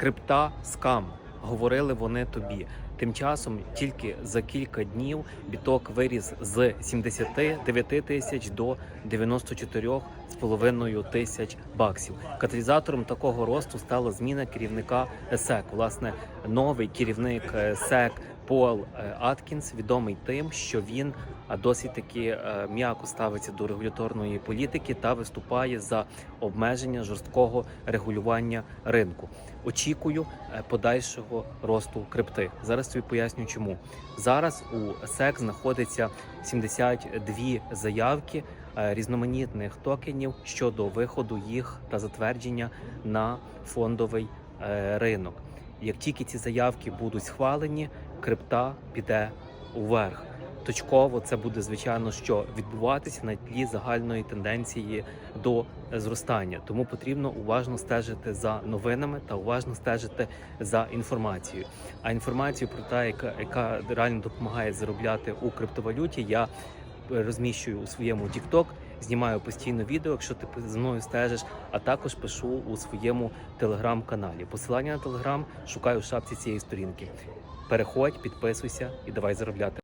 крипта скам. Говорили вони тобі. Тим часом тільки за кілька днів біток виріс з 79 тисяч до 94,5 тисяч баксів. Каталізатором такого росту стала зміна керівника СЕК. Власне, новий керівник СЕК Пол е, Аткінс відомий тим, що він досить таки е, м'яко ставиться до регуляторної політики та виступає за обмеження жорсткого регулювання ринку. Очікую е, подальшого росту крипти. Зараз тобі поясню, чому зараз у СЕК знаходиться 72 заявки е, різноманітних токенів щодо виходу їх та затвердження на фондовий е, ринок. Як тільки ці заявки будуть схвалені, крипта піде уверх. Точково це буде звичайно що відбуватися на тлі загальної тенденції до зростання. Тому потрібно уважно стежити за новинами та уважно стежити за інформацією. А інформацію про те, яка, яка реально допомагає заробляти у криптовалюті, я розміщую у своєму TikTok, знімаю постійно відео, якщо ти за мною стежиш, а також пишу у своєму телеграм-каналі. Посилання на телеграм шукаю в шапці цієї сторінки. Переходь, підписуйся і давай заробляти.